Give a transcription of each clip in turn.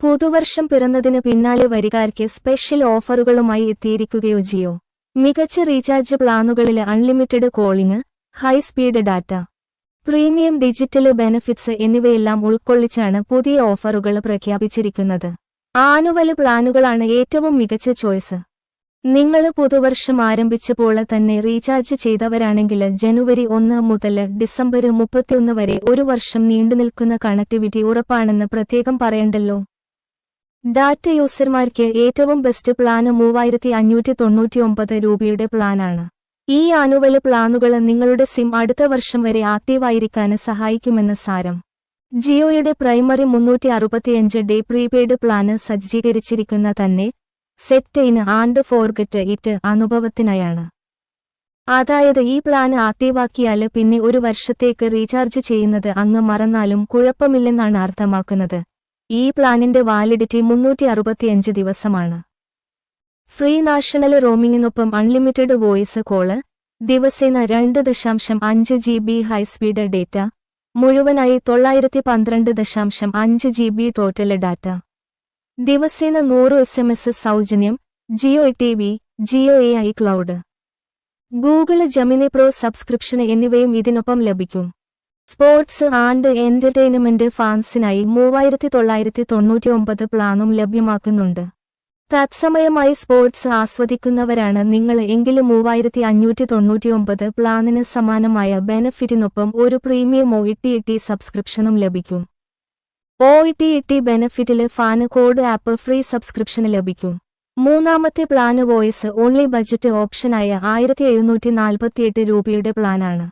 പുതുവർഷം പിറന്നതിന് പിന്നാലെ വരികാർക്ക് സ്പെഷ്യൽ ഓഫറുകളുമായി എത്തിയിരിക്കുകയോ ജിയോ മികച്ച recharge പ്ലാനുകളിൽ unlimited calling high speed data premium digital benefits എന്നിവയെല്ലാം ഉൾക്കൊള്ളിച്ചാണ് പുതിയ ഓഫറുകൾ പ്രഖ്യാപിച്ചിരിക്കുന്നത്. ആനുവൽ പ്ലാനുകളാണ് ഏറ്റവും മികച്ച ചോയ്സ്. നിങ്ങൾ പുതുവർഷം ആരംഭിച്ചപ്പോൾ തന്നെ റീചാർജ് ചെയ്തവരാണെങ്കിൽ ജനുവരി ഒന്ന് മുതൽ ഡിസംബർ മുപ്പത്തിയൊന്ന് വരെ ഒരു വർഷം നീണ്ടുനിൽക്കുന്ന കണക്ടിവിറ്റി ഉറപ്പാണെന്ന് പ്രത്യേകം പറയണ്ടല്ലോ. ഡാറ്റ യൂസർമാർക്ക് ഏറ്റവും ബെസ്റ്റ് പ്ലാന് മൂവായിരത്തി അഞ്ഞൂറ്റി തൊണ്ണൂറ്റിയൊമ്പത് രൂപയുടെ പ്ലാനാണ്. ഈ ആനുവൽ പ്ലാനുകൾ നിങ്ങളുടെ സിം അടുത്ത വർഷം വരെ ആക്റ്റീവായിരിക്കാൻ സഹായിക്കുമെന്ന് സാരം. ജിയോയുടെ പ്രൈമറി മുന്നൂറ്റി അറുപത്തിയഞ്ച് ഡേ പ്രീപെയ്ഡ് പ്ലാന് സജ്ജീകരിച്ചിരിക്കുന്ന തന്നെ set in and forget it അനുഭവത്തിനായാണ്. അതായത് ഈ പ്ലാൻ ആക്റ്റീവാക്കിയാൽ പിന്നെ ഒരു വർഷത്തേക്ക് റീചാർജ് ചെയ്യുന്നത് അങ്ങ് മറന്നാലും കുഴപ്പമില്ലെന്നാണ് അർത്ഥമാക്കുന്നത്. ഈ പ്ലാനിന്റെ വാലിഡിറ്റി മുന്നൂറ്റി അറുപത്തിയഞ്ച് ദിവസമാണ്. ഫ്രീ നാഷണൽ റോമിങ്ങിനൊപ്പം അൺലിമിറ്റഡ് വോയിസ് കോൾ ദിവസേന രണ്ട് ദശാംശം അഞ്ച് ജി ബി ഹൈസ്പീഡ് ഡേറ്റ മുഴുവനായി തൊള്ളായിരത്തി പന്ത്രണ്ട് ദശാംശം അഞ്ച് ജി ബി ടോട്ടൽ ഡാറ്റ. ദിവസേന നൂറ് എസ് എം എസ് സൗജന്യം Jio T V Jio A I cloud. Google Gemini pro subscription എന്നിവയും ഇതിനൊപ്പം ലഭിക്കും. സ്പോർട്സ് ആൻഡ് എന്റർടൈൻമെന്റ് ഫാൻസിനായി മൂവായിരത്തി തൊള്ളായിരത്തി തൊണ്ണൂറ്റിയൊമ്പത് പ്ലാനും ലഭ്യമാക്കുന്നുണ്ട്. തത്സമയമായി സ്പോർട്സ് ആസ്വദിക്കുന്നവരാണ് നിങ്ങൾ എങ്കിലും മൂവായിരത്തി അഞ്ഞൂറ്റി തൊണ്ണൂറ്റിയൊമ്പത് പ്ലാനിന് സമാനമായ ബെനഫിറ്റിനൊപ്പം ഒരു പ്രീമിയം ഒ ഇ ടി സബ്സ്ക്രിപ്ഷനും ലഭിക്കും. O T T ബെനഫിറ്റിൽ Fan Code app free subscription ലഭിക്കും. മൂന്നാമത്തെ പ്ലാന് വോയിസ് ഓൺലി ബജറ്റ് ഓപ്ഷനായ ആയിരത്തി എഴുന്നൂറ്റി നാൽപ്പത്തിയെട്ട് രൂപയുടെ പ്ലാനാണ്.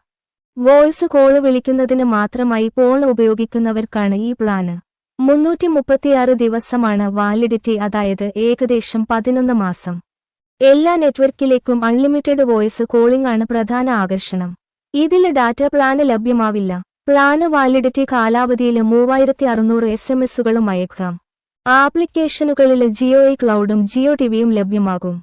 വോയിസ് കോൾ വിളിക്കുന്നതിന് മാത്രമായി പോൾ ഉപയോഗിക്കുന്നവർക്കാണ് ഈ പ്ലാന്. മുന്നൂറ്റി മുപ്പത്തിയാറ് ദിവസമാണ് വാലിഡിറ്റി അതായത് ഏകദേശം പതിനൊന്ന് മാസം. എല്ലാ നെറ്റ്വർക്കിലേക്കും അൺലിമിറ്റഡ് വോയിസ് കോളിംഗ് ആണ് പ്രധാന ആകർഷണം. ഇതിൽ ഡാറ്റ പ്ലാന് ലഭ്യമാവില്ല. പ്ലാന് വാലിഡിറ്റി കാലാവധിയിൽ മൂവായിരത്തി അറുന്നൂറ് എസ് എം എസുകളും അയക്കാം. ആപ്ലിക്കേഷനുകളിൽ ജിയോ ക്ലൗഡും ജിയോ ടിവിയും ലഭ്യമാകും.